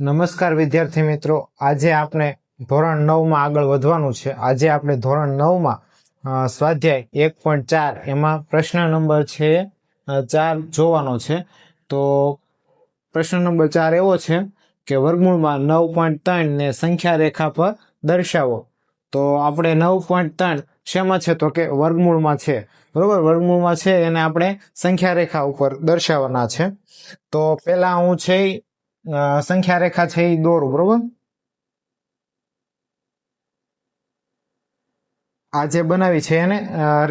નમસ્કાર વિદ્યાર્થી મિત્રો. આજે આપણે ધોરણ નવમાં આગળ વધવાનું છે. આજે આપણે ધોરણ નવમાં સ્વાધ્યાય એક પોઈન્ટ ચાર, એમાં પ્રશ્ન નંબર છે ચાર જોવાનો છે. તો પ્રશ્ન નંબર ચાર એવો છે કે વર્ગમૂળમાં નવ પોઈન્ટ ત્રણ ને સંખ્યા રેખા પર દર્શાવો. તો આપણે નવ પોઈન્ટ ત્રણ શેમાં છે તો કે વર્ગમૂળમાં છે. બરોબર? વર્ગમૂળમાં છે એને આપણે સંખ્યા રેખા ઉપર દર્શાવવાના છે. તો પેલા હું છે સંખ્યા રેખા છે એ દોરું, બરોબર? આ જે બનાવી છે એને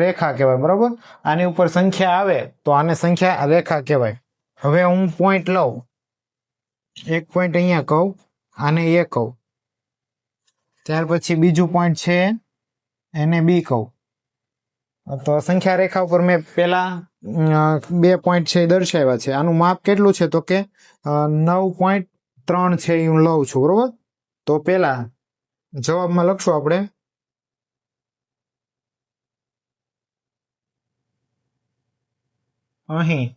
રેખા કહેવાય, બરોબર? આની ઉપર સંખ્યા આવે તો આને સંખ્યા રેખા કહેવાય. હવે હું પોઈન્ટ લઉં. એક પોઈન્ટ અહીંયા કહું, આને એ કહું. ત્યાર પછી બીજું પોઈન્ટ છે એને બી કહું. તો સંખ્યા રેખા ઉપર મેં પેલા બે પોઈન્ટ છે એ દર્શાવ્યા છે. આનું માપ કેટલું છે તો કે નવ પોઈન્ટ ત્રણ છે એ હું લઉં છું, બરોબર? તો પેલા જવાબમાં લખશું આપણે. અહીં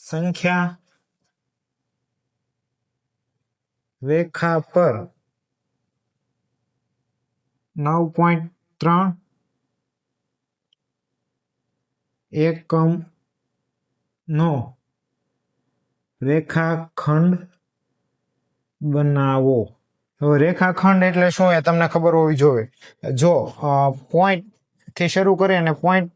સંખ્યા રેખા પર નવ પોઈન્ટ ત્રણ. એકમ નો રેખાખંડ બનાવો. હવે રેખાખંડ એટલે શું એ તમને ખબર હોવી જોઈએ. જો પોઈન્ટથી શરૂ કરી અને પોઈન્ટ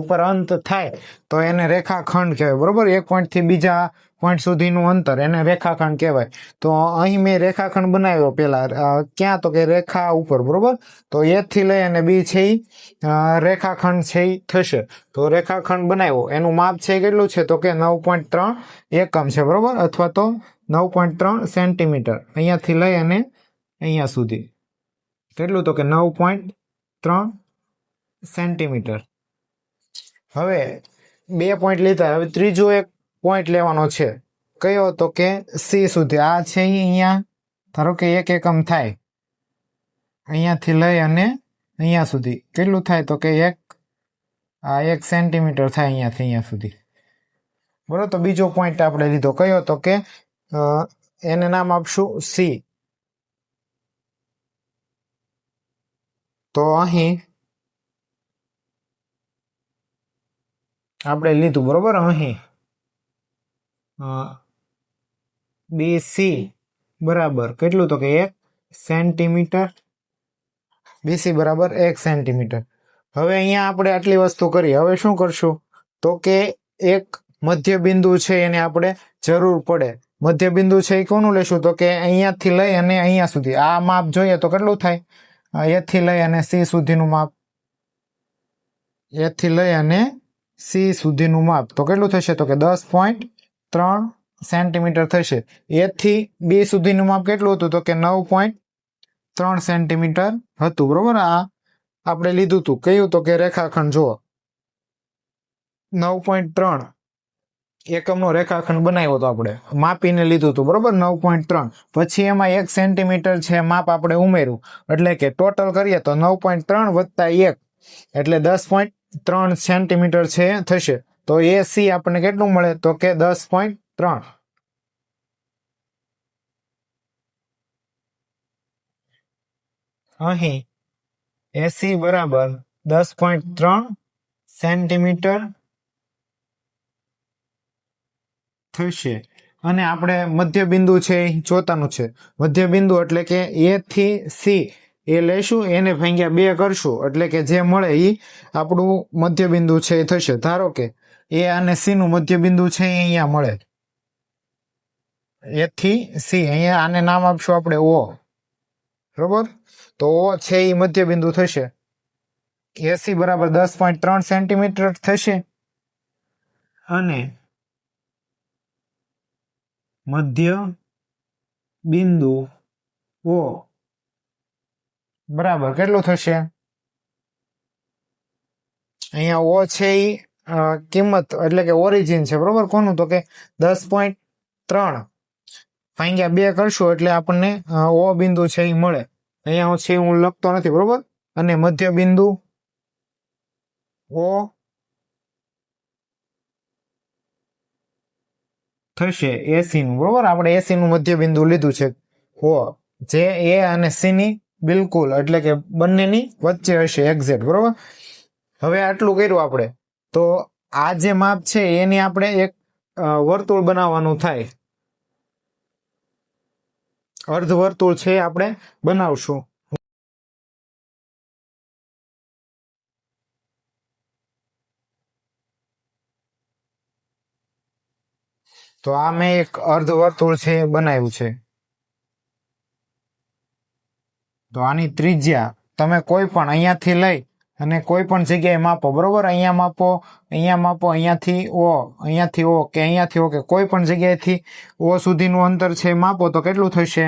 ઉપર અંત થાય, તો એને રેખાખંડ કહેવાય, બરોબર? એક પોઈન્ટથી બીજા પોઈન્ટ સુધીનું અંતર, એને રેખાખંડ કહેવાય. તો અહીં મેં રેખાખંડ બનાવ્યો પેલા ક્યાં? તો કે રેખા ઉપર, બરોબર? તો એ થી લઈ અને બી છે રેખાખંડ છે થશે. તો રેખાખંડ બનાવ્યો. એનું માપ છે કેટલું છે? તો કે નવ પોઈન્ટ ત્રણ એકમ છે, બરોબર? અથવા તો નવ પોઈન્ટ ત્રણ સેન્ટીમીટર અહીંયાથી લઈ અને અહીંયા સુધી. કેટલું? તો કે નવ પોઈન્ટ ત્રણ સેન્ટીમીટર હવે બે પોઈન્ટ લીધા હવે ત્રીજો એક પોઈન્ટ લેવાનો છે. કયો? તો કે સી સુધી. આ છે અહીંયા. ધારો કે એક એકમ થાય. અહીંયાથી લઈ અને અહીંયા સુધી. કેટલું થાય? તો કે એક, આ એક સેન્ટીમીટર થાય અહીંયાથી, અહીંયા સુધી. બરોબર? તો બીજો પોઈન્ટ આપણે લીધો. કયો? તો કે એને નામ આપશું સી તો અહીં આપણે લીધું, બરોબર? અહીં. બે સી બરાબર. કેટલું તો કે એક સેન્ટીમીટર? બીસી બરાબર. એક સેન્ટીમીટર. હવે અહીંયા આપણે આટલી વસ્તુ કરી. હવે શું કરશું? તો કે એક મધ્ય બિંદુ છે એને આપણે જરૂર પડે. મધ્ય બિંદુ છે એ કોનું લેશું? તો કે અહીંયાથી લઈ અને અહીંયા સુધી. આ માપ જોઈએ તો કેટલું થાય? એથી લઈ અને સી સુધીનું માપ. એથી લઈ અને સી સુધીનું માપ. તો કેટલું થશે? તો કે દસ પોઈન્ટ ત્રણ સેન્ટીમીટર થશે. એથી બી સુધીનું માપ કેટલું હતું? તો કે નવ પોઈન્ટ ત્રણ સેન્ટીમીટર હતું. બરોબર? આ આપણે લીધું હતું કયું? તો કે રેખાખંડ જુઓ. નવ પોઈન્ટ ત્રણ એકમનો રેખાખંડ બનાવ્યો હતો આપણે. માપીને લીધું હતું. બરોબર? નવ પોઈન્ટ ત્રણ. પછી એમાં એક સેન્ટીમીટર છે માપ આપણે ઉમેર્યું. એટલે કે ટોટલ કરીએ તો નવ પોઈન્ટ ત્રણ વત્તા એક. એટલે દસ પોઈન્ટ ત્રણ સેન્ટીમીટર છે, થશે. તો એ સી આપણને કેટલું મળે? તો કે દસ પોઈન્ટ ત્રણ. અહીં એસી બરાબર દસ પોઈન્ટ ત્રણ સેન્ટીમીટર થશે. અને આપણે મધ્ય બિંદુ છે, એ જોતાનું છે. મધ્ય બિંદુ એટલે કે એ થી સી એ લેશું, એને ભાંગ્યા બે કરશું. એટલે કે જે મળે એ આપણું મધ્યબિંદુ છે એ થશે. ધારો કે એ અને સી નું મધ્ય બિંદુ છે એ અહીંયા મળે. એ થી સી અહીંયા આને નામ આપશું આપણે ઓ બરોબર? તો ઓ છે એ મધ્ય બિંદુ થશે. એસી બરાબર દસ પોઈન્ટ ત્રણ સેન્ટીમીટર થશે. અને મધ્ય બિંદુ ઓ બરાબર, કેટલું થશે? અહીંયા ઓ છે એ કિંમત, એટલે કે ઓરિજિન છે, બરોબર? કોનું? તો કે દસ પોઈન્ટ ત્રણ. ભાંગ્યા બે કરશું એટલે આપણને ઓ બિંદુ છે એ મળે. અહીંયા છે હું લખતો નથી, બરોબર? અને મધ્ય બિંદુ ઓ થશે એસી નું, બરોબર? આપણે એસી નું મધ્ય બિંદુ લીધું છે. ઓ, જે એ અને સી ની બિલકુલ, એટલે કે બંનેની વચ્ચે હશે એક્ઝેક્ટ બરોબર? હવે આટલું કર્યું આપણે. તો આ જે માપ છે, એની આપણે એક વર્તુળ બનાવવાનું થાય. અર્ધ વર્તુળ છે, આપણે બનાવશું. તો આ મેં એક અર્ધ વર્તુળ છે બનાવ્યું છે. તો આની ત્રિજ્યા તમે કોઈ પણ અહીંયાથી લઈ અને કોઈ પણ જગ્યાએ માપો, બરોબર? અહીંયા માપો અહીંયા માપો, અહીંયાથી ઓ અહીંયાથી ઓ કે અહીંયાથી ઓ કે કોઈ પણ જગ્યાએથી ઓ સુધીનું અંતર છે માપો તો કેટલું થશે?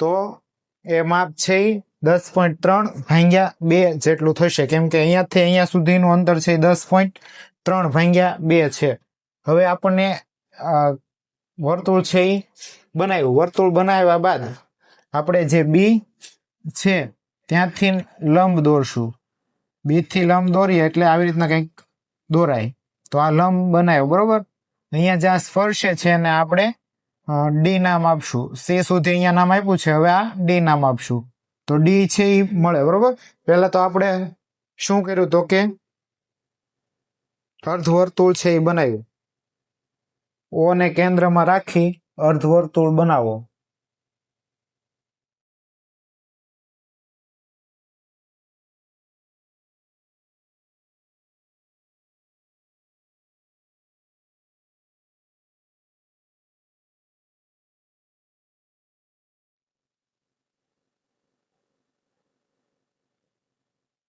તો એ માપ છે દસ પોઈન્ટ ત્રણ ભાંગ્યા બે જેટલું થશે. કેમ કે અહીંયાથી અહીંયા સુધીનું અંતર છે દસ પોઈન્ટ ત્રણ ભાંગ્યા બે છે. હવે આપણને વર્તુળ છે એ બનાવ્યું. વર્તુળ બનાવ્યા બાદ આપણે જે બી છે, ત્યાંથી લંબ દોરશું. બી થી લંબ દોરીએ એટલે આવી રીતના કંઈક દોરાય. તો આ લંબ બનાવ્યો, બરોબર? અહીંયા જ્યાં સ્પર્શે છે એને આપણે ડી નામ આપશું. સી સુધી અહીંયા નામ આપ્યું છે, હવે આ ડી નામ આપશું. તો ડી છે એ મળે, બરોબર? પહેલા તો આપણે શું કર્યું તો કે અર્ધવર્તુળ છે એ બનાવ્યું. ઓને કેન્દ્રમાં રાખી અર્ધવર્તુળ બનાવો.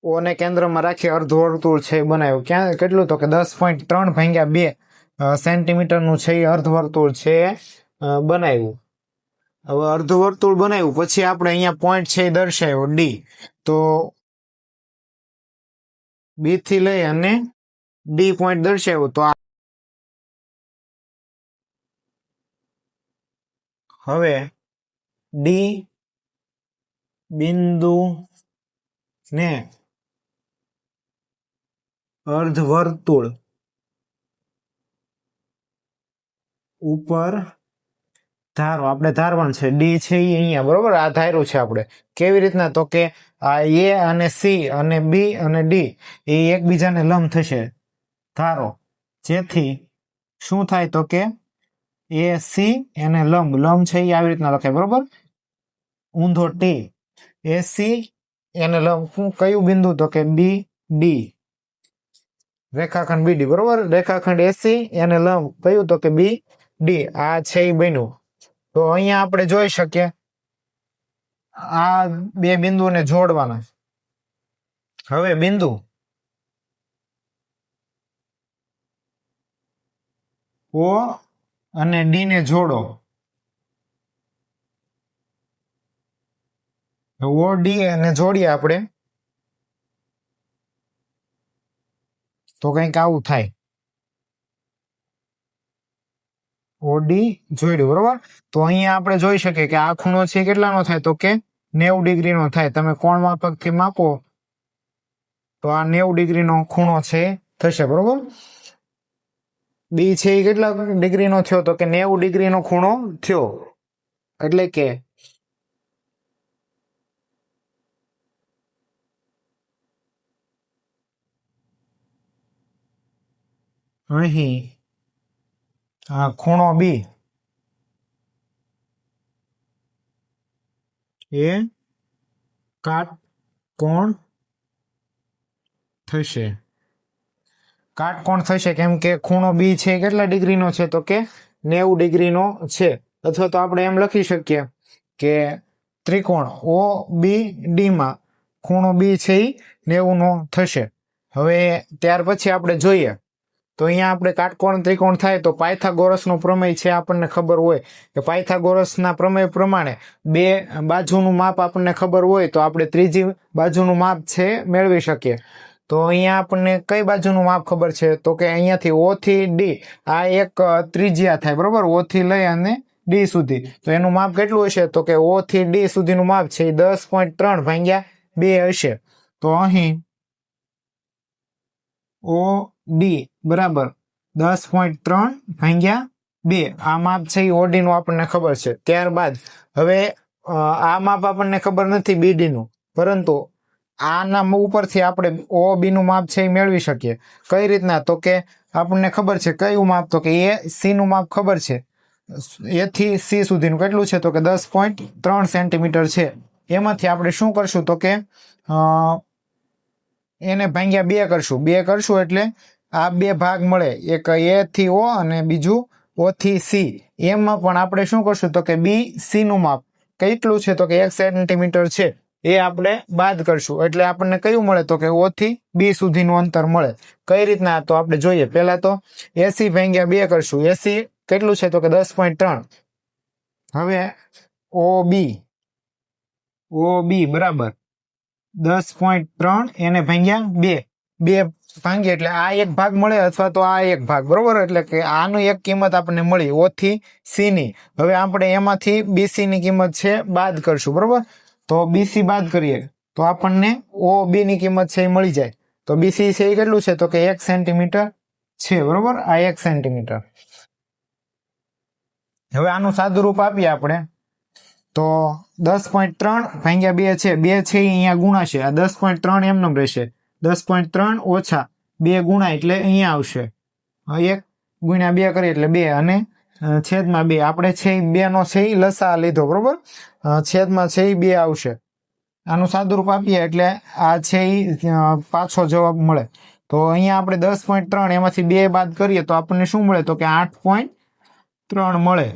ઓ ને કેન્દ્રમાં રાખી અર્ધવર્તુળ છે એ બનાવ્યું. ક્યાં, કેટલું તો કે દસ પોઈન્ટ ત્રણ ભાગ્યા બે સેન્ટીમીટરનું છે એ અર્ધવર્તુળ છે બનાવ્યું. હવે અર્ધવર્તુળ બનાવ્યું, પછી આપણે અહીંયા પોઈન્ટ છે એ દર્શાવ્યો ડી તો બી થી લઈ અને ડી પોઈન્ટ દર્શાવ્યો. તો હવે ડી બિંદુ ને અર્ધવર્તુળ. ઉપર ધારો, આપણે ધારવાનું છે ડી છે એ અહીંયા, બરોબર? આ ધાર્યું છે આપણે. કેવી રીતના? તો કે આ એ અને સી અને બી અને ડી એ એકબીજાને લંબ થશે. ધારો, જેથી શું થાય? તો કે એ સી એને લંબ લંબ છે એ આવી રીતના લખાય, બરોબર? ઊંધો ટી એ સી એને લંબ કયું બિંદુ? તો કે બી ડી રેખાખંડ બીડી બરોબર? રેખાખંડ એસી એને લંબ કયું તો કે બી ડી આ છે એ બન્યું. તો અહીંયા આપણે જોઈ શકીએ. આ બે બિંદુને જોડવાના. હવે બિંદુ. ઓ અને ડી ને જોડો. ઓ ડી ને જોડીએ આપણે. તો કંઈક આવું થાય. ઓડી જોડ્યું બરોબર? તો અહીંયા આપણે જોઈ શકીએ કે આ ખૂણો છે કેટલાનો થાય? તો કે નેવું ડિગ્રીનો થાય. તમે કોણ માપકથી માપો? તો આ નેવું ડિગ્રીનો ખૂણો છે, થશે, બરોબર? બી છે એ કેટલા ડિગ્રીનો થયો? તો કે નેવું ડિગ્રીનો ખૂણો થયો. એટલે કે અહીં આ ખૂણો બી એ કાટકોણ થશે. કાટકોણ થશે કેમ કે ખૂણો બી છે, કેટલા ડિગ્રીનો છે તો કે નેવું ડિગ્રીનો છે. અથવા તો આપણે એમ લખી શકીએ કે ત્રિકોણ ઓ બી ડીમાં ખૂણો બી છે એ નેવુંનો થશે. હવે ત્યાર પછી આપણે જોઈએ તો અહીંયા આપણે કાટકોણ ત્રિકોણ થાય તો પાયથાગોરસનો પ્રમેય છે આપણને ખબર હોય. કે પાયથાગોરસના પ્રમેય પ્રમાણે બે બાજુનું માપ આપણને ખબર હોય તો આપણે ત્રીજી બાજુનું માપ છે મેળવી શકીએ. તો અહીંયા આપણને કઈ બાજુનું માપ ખબર છે? તો કે અહીંયાથી ઓ થી ડી, આ એક ત્રિજ્યા થાય, બરોબર? ઓ થી લઈ અને ડી સુધી. તો એનું માપ કેટલું હશે? તો કે ઓ થી ડી સુધીનું માપ છે એ દસ પોઈન્ટ ત્રણ ભાગ્યા બે હશે. તો અહીં ઓ ડી બરાબર. દસ પોઈન્ટ ત્રણ ભાગ્યા બે. આ માપ છે એ ઓડીનું આપણને ખબર છે. ત્યારબાદ, હવે આ માપ આપણને ખબર નથી બીડીનું પરંતુ આના ઉપરથી આપણે ઓ બીનું માપ છે એ મેળવી શકીએ. કઈ રીતના? તો કે આપણને ખબર છે કયું માપ? તો કે એ સીનું માપ ખબર છે. એથી સી સુધીનું કેટલું છે? તો કે દસ પોઈન્ટ ત્રણ સેન્ટીમીટર છે. એમાંથી આપણે શું કરશું? તો કે એને ભાંગ્યા બે કરશું. બે કરશું એટલે આ બે ભાગ મળે. એક એ થી ઓ અને બીજું ઓ થી સી. એમાં પણ આપણે શું કરશું? તો કે બી સી નું માપ. કેટલું છે? તો કે એક સેન્ટીમીટર છે. એ આપણે બાદ કરશું. એટલે આપણને કયું મળે? તો કે ઓ થી બી સુધીનું અંતર મળે. કઈ રીતના? તો આપણે જોઈએ. પહેલા તો એસી ભાગ્યા બે કરશું. એસી કેટલું છે? તો કે દસ પોઈન્ટ ત્રણ. હવે ઓ બી ઓ બી બરાબર. દસ પોઈન્ટ ત્રણ એને ભાગ્યા બે. બે ભાંગી એટલે આ એક ભાગ મળે અથવા તો આ એક ભાગ, બરોબર? એટલે કે આનું એક કિંમત આપણને મળી ઓથી સી ની. હવે આપણે એમાંથી બીસી ની કિંમત છે, બાદ કરશું, બરોબર? તો બીસી બાદ કરીએ, તો આપણને ઓ બી ની કિંમત છે એ મળી જાય. તો બીસી છે એ કેટલું છે? તો કે એક સેન્ટીમીટર છે, બરોબર? આ એક સેન્ટીમીટર. હવે આનું સાદું રૂપ આપીએ આપણે. તો દસ પોઈન્ટ ત્રણ ભાંગ્યા બે છે બે છે અહીંયા ગુણાશે. આ દસ પોઈન્ટ ત્રણ એમનેમ રહેશે. દસ પોઈન્ટ ત્રણ ઓછા બે ગુણા એટલે અહીંયા આવશે. એક ગુણ્યા બે કરીએ એટલે બે અને છેદમાં બે. આપણે છે બેનો છે લસા લીધો, બરોબર? છેદમાં છે બે આવશે. આનું સાદુરૂપ આપીએ એટલે આ છે પાછો જવાબ મળે. તો અહીંયા આપણે દસ પોઈન્ટ ત્રણ એમાંથી બે બાદ કરીએ તો આપણને શું મળે? તો કે આઠ પોઈન્ટ ત્રણ મળે.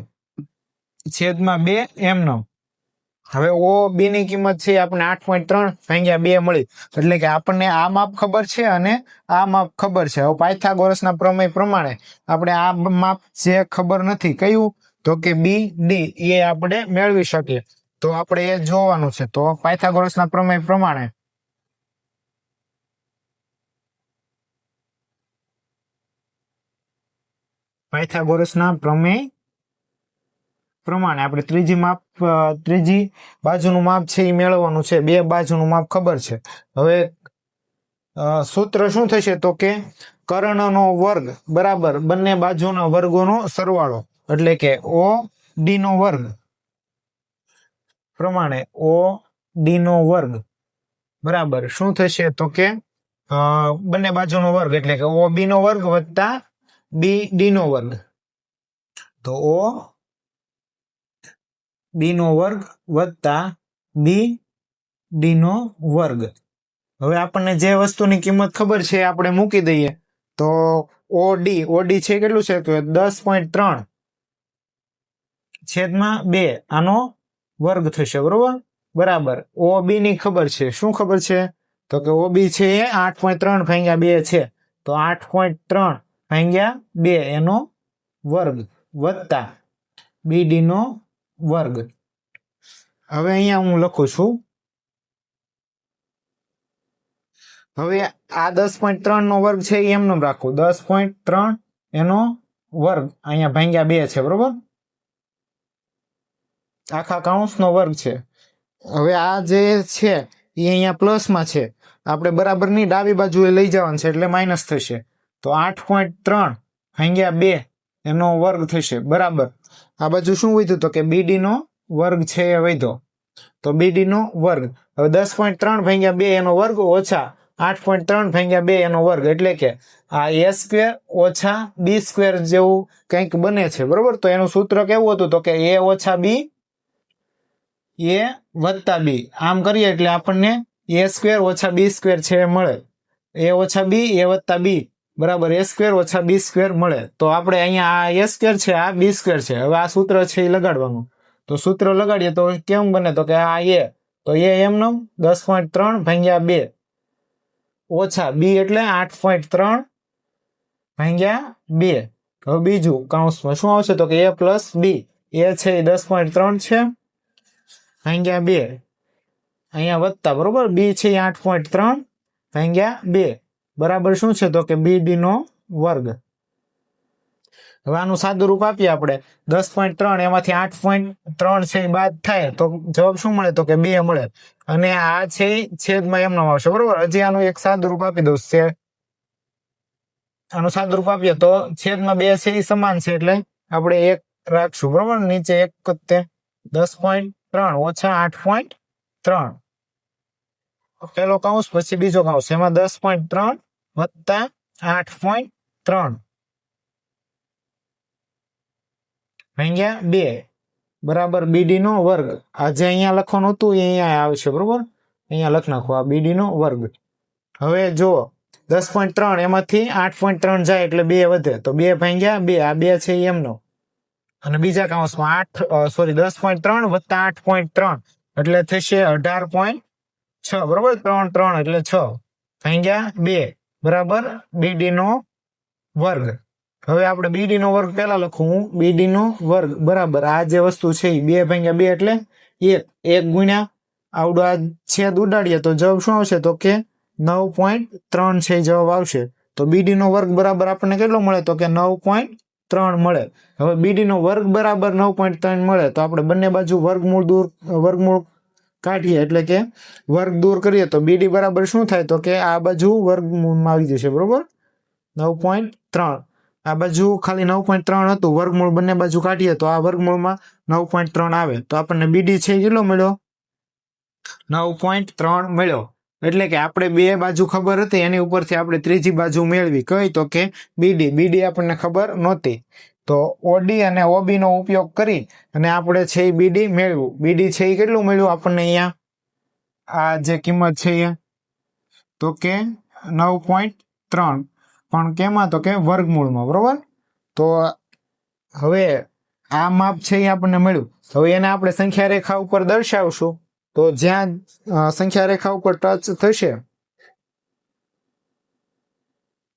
છેદમાં બે એમનો. હવે ઓ બી ની કિંમત છે આપણને આઠ પોઈન્ટ ત્રણ ભાગ્યા બે મળી. એટલે કે આપણને આ માપ ખબર છે અને આ માપ ખબર છે. પાયથાગોરસના પ્રમેય પ્રમાણે આપણે આ માપ જે ખબર નથી કયું, તો કે બી ડી એ આપણે મેળવી શકીએ. તો આપણે એ જોવાનું છે. તો પાયથાગોરસના પ્રમેય પ્રમાણે પાયથાગોરસના પ્રમેય પ્રમાણે આપણે ત્રીજી માપ ત્રીજી બાજુનું માપ છે એ મેળવવાનું છે. બે બાજુનું માપ ખબર છે. હવે સૂત્ર શું થશે તો કે કર્ણનો વર્ગ બરાબર બંને બાજુના વર્ગોનો સરવાળો. એટલે કે ઓ ડી નો વર્ગ પ્રમાણે ઓ ડી નો વર્ગ બરાબર. શું થશે તો કે બંને બાજુનો વર્ગ એટલે કે ઓ બી નો વર્ગ વત્તા બી ડી નો વર્ગ. તો ઓ બી નો વર્ગ વત્તા બી ડીનો વર્ગ. હવે આપણને જે વસ્તુની કિંમત ખબર છે આપણે મૂકી દઈએ. તો ઓડી ઓડી છે કેટલું છે? તો દસ પોઈન્ટ ત્રણ છેદમાં બે. આનો વર્ગ થશે, બરોબર? બરાબર. ઓ બી ની ખબર છે. શું ખબર છે? તો કે ઓ બી છે એ આઠ પોઈન્ટ ત્રણ ભાંગ્યા બે છે. તો આઠ પોઈન્ટ ત્રણ ભાંગ્યા બે એનો વર્ગ વત્તા બી નો વર્ગ. હવે અહીંયા હું લખું છું. હવે આ દસ પોઈન્ટ ત્રણ નો વર્ગ છે એમનો રાખું. દસ પોઈન્ટ ત્રણ એનો વર્ગ. અહીંયા ભાંગ્યા બે છે, બરોબર? આખા કાઉન્સનો વર્ગ છે. હવે આ જે છે, એ અહીંયા પ્લસમાં છે. આપણે બરાબરની ડાબી બાજુએ લઈ જવાનું છે, એટલે માઇનસ થશે. તો આઠ પોઈન્ટ ત્રણ ભાંગ્યા બે એનો વર્ગ થશે. બરાબર. આ બાજુ શું વધ્યું તો કે બીડી નો વર્ગ છે એ વધ્યો. તો બીડી નો વર્ગ. હવે દસ પોઈન્ટ ત્રણ ભાગ્યા બે એનો વર્ગ ઓછા આઠ પોઈન્ટ ત્રણ ભાગ્યા બે એનો વર્ગ. એટલે કે આ એ સ્ક્વેર ઓછા બી સ્ક્વેર જેવું કંઈક બને છે. બરોબર? તો એનું સૂત્ર કેવું હતું તો કે એ ઓછા બી એ વત્તા બી આમ કરીએ એટલે આપણને એ સ્ક્વેર ઓછા બી સ્ક્વેર છે એ મળે. એ ઓછા બી એ વત્તા બી બરાબર એ સ્ક્વેર ઓછા બી સ્ક્વેર મળે. તો આપણે અહીંયા આ એ સ્ક્વેર છે, આ બી સ્ક્વેર છે. હવે આ સૂત્ર છે એ લગાડવાનું. તો સૂત્ર લગાડીએ તો કેમ બને? તો કે આ એ તો એ એમનો દસ પોઈન્ટ ત્રણ ભાંગ્યા બે. ઓછા બી એટલે આઠ પોઈન્ટ ત્રણ ભાંગ્યા બે. હવે બીજું કાઉન્સમાં શું આવશે? તો કે એ પ્લસ બી એ છે એ દસ પોઈન્ટ ત્રણ છે. ભાંગ્યા બે. અહીંયા વત્તા, બરોબર? બી છે એ આઠ પોઈન્ટ ત્રણ ભાંગ્યા બે. બરાબર શું છે? તો કે બી ડી નો વર્ગ. હવે આનું સાદું રૂપ આપીએ આપણે. દસ પોઈન્ટ ત્રણ, એમાંથી આઠ પોઈન્ટ ત્રણ છે એ બાદ થાય. તો જવાબ શું મળે? તો કે બે મળે. અને આ છે છેદમાં એમનો આવશે. બરોબર? હજી આનું એક સાદું રૂપ આપી દઉં છે. આનું સાદું રૂપ આપીએ તો છેદમાં બે છે એ સમાન છે એટલે આપણે એક રાખશું. બરોબર? નીચે એક જ તે દસ પોઈન્ટ ત્રણ, ઓછા આઠ પોઈન્ટ ત્રણ. પેલો કાઉસ પછી બીજો કાઉસ એમાં દસ પોઈન્ટ ત્રણ વત્તા આઠ પોઈન્ટ ત્રણ. અહીંયા બે, બરાબર બીડી નો વર્ગ. આ જે અહીંયા લખવાનું હતું, એ અહીંયા આવશે, બરોબર? અહીંયા લખ નાખો, આ બીડી નો વર્ગ. હવે જુઓ, દસ પોઈન્ટ ત્રણ, એમાંથી આઠ પોઈન્ટ ત્રણ જાય એટલે બે વધે. તો બે ભાંગ્યા બે, આ બે છે એમનો. અને બીજા કાઉન્સમાં આઠ સોરી દસ પોઈન્ટ ત્રણ વત્તા આઠ પોઈન્ટ ત્રણ. એટલે થશે અઢાર પોઈન્ટ છ, બરોબર? ત્રણ ત્રણ એટલે છ. ભાંગ્યા બે. બરાબર? બીડી નો વર્ગ. હવે આપણે બીડી નો વર્ગ પેલા લખું. હું બીડી નો વર્ગ. બરાબર. આ જે વસ્તુ છે એ બે ભાગ્યા બે એટલે એક એક ગુણ્યા આવડો આ છેદ ઉડાડીએ તો જવાબ શું આવશે? તો કે નવ પોઈન્ટ ત્રણ છે જવાબ આવશે. તો બીડી નો વર્ગ બરાબર આપણને કેટલો મળે? તો કે નવ પોઈન્ટ ત્રણ મળે. હવે બીડી નો વર્ગ બરાબર નવ પોઈન્ટ ત્રણ મળે તો આપણે બંને બાજુ વર્ગમૂળ દૂર, વર્ગમૂળ કાઢીએ એટલે કે વર્ગ દૂર કરીએ તો બીડી બરાબર શું થાય? તો કે આ બાજુ વર્ગમૂળમાં આવી જશે, બરોબર? નવ પોઈન્ટ ત્રણ. આ બાજુ ખાલી નવ પોઈન્ટ ત્રણ હતું, વર્ગમૂળ બંને બાજુ કાઢીએ તો આ વર્ગમૂળમાં નવ પોઈન્ટ ત્રણ આવે. તો આપણને બીડી છે કેટલો મળ્યો? નવ પોઈન્ટ ત્રણ મળ્યો. એટલે કે આપણે બે બાજુ ખબર હતી, એની ઉપરથી આપણે ત્રીજી બાજુ મેળવી. કઈ? તો કે બીડી બીડી આપણને ખબર નહોતી. તો ઓડી અને ઓબી નો ઉપયોગ કરી અને આપણે છે એ બીડી મેળવ્યું. બીડી છે એ કેટલું મળ્યું આપણને અહીંયા? આ જે કિંમત છે એ તો કે નવ પોઈન્ટ ત્રણ. પણ કેમાં? તો કે વર્ગમૂળમાં, બરોબર? તો હવે આ માપ છે એ આપણને મળ્યું. હવે એને આપણે સંખ્યા રેખા ઉપર દર્શાવશું. તો જ્યાં સંખ્યા રેખા ઉપર ટચ થશે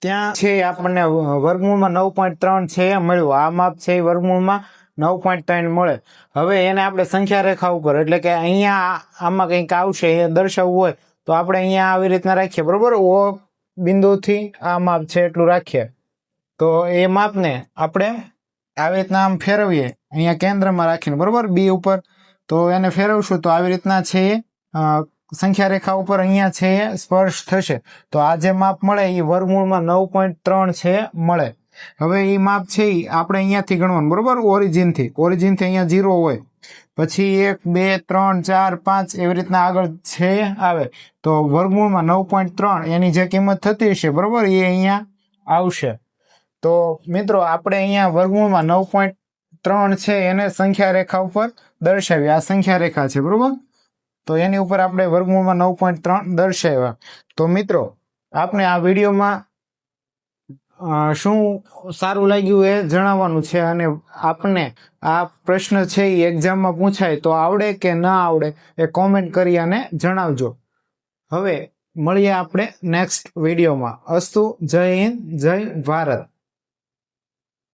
ત્યાં છે આપણને વર્ગમૂળમાં નવ પોઈન્ટ ત્રણ છે મળ્યું. આ માપ છે એ વર્ગમૂળમાં નવ પોઈન્ટ ત્રણ મળે. હવે એને આપણે સંખ્યા રેખા ઉપર, એટલે કે અહીંયા આમાં કંઈક આવશે, એ દર્શાવવું હોય, તો આપણે અહીંયા આવી રીતના રાખીએ. બરોબર? ઓ બિંદુથી આ માપ છે એટલું રાખીએ. તો એ માપને આપણે આવી રીતના આમ ફેરવીએ. અહીંયા કેન્દ્રમાં રાખીને, બરોબર? બી ઉપર. તો એને ફેરવશું તો આવી રીતના છે સંખ્યા રેખા ઉપર અહીંયા છે, સ્પર્શ થશે. તો આ જે માપ મળે એ વર્ગમૂળમાં નવ પોઈન્ટ ત્રણ છે, મળે. હવે એ માપ છે એ આપણે અહીંયાથી ગણવાનું, બરોબર? ઓરિજિનથી. ઓરિજિનથી અહીંયા ઝીરો હોય. પછી એક, બે, ત્રણ, ચાર, પાંચ એવી રીતના આગળ છે, આવે. તો વર્ગમૂળમાં નવ પોઈન્ટ ત્રણ, એની જે કિંમત થતી હશે, બરોબર? એ અહીંયા આવશે. તો મિત્રો, આપણે અહીંયા વર્ગમૂળમાં નવ પોઈન્ટ ત્રણ છે, એને સંખ્યા રેખા ઉપર દર્શાવી આ સંખ્યા રેખા છે, બરોબર? તો એની ઉપર આપણે વર્ગમૂળમાં નવ પોઈન્ટ ત્રણ દર્શાવ્યા. તો મિત્રો આપણે આ વિડીયોમાં શું સારું લાગ્યું એ જણાવવાનું છે અને આપને આ પ્રશ્ન છે એ એક્ઝામમાં પૂછાય તો આવડે કે ના આવડે એ કોમેન્ટ કરી અને જણાવજો. હવે મળીએ આપણે નેક્સ્ટ વિડીયોમાં. અસ્તુ, જય હિન્દ, જય ભારત.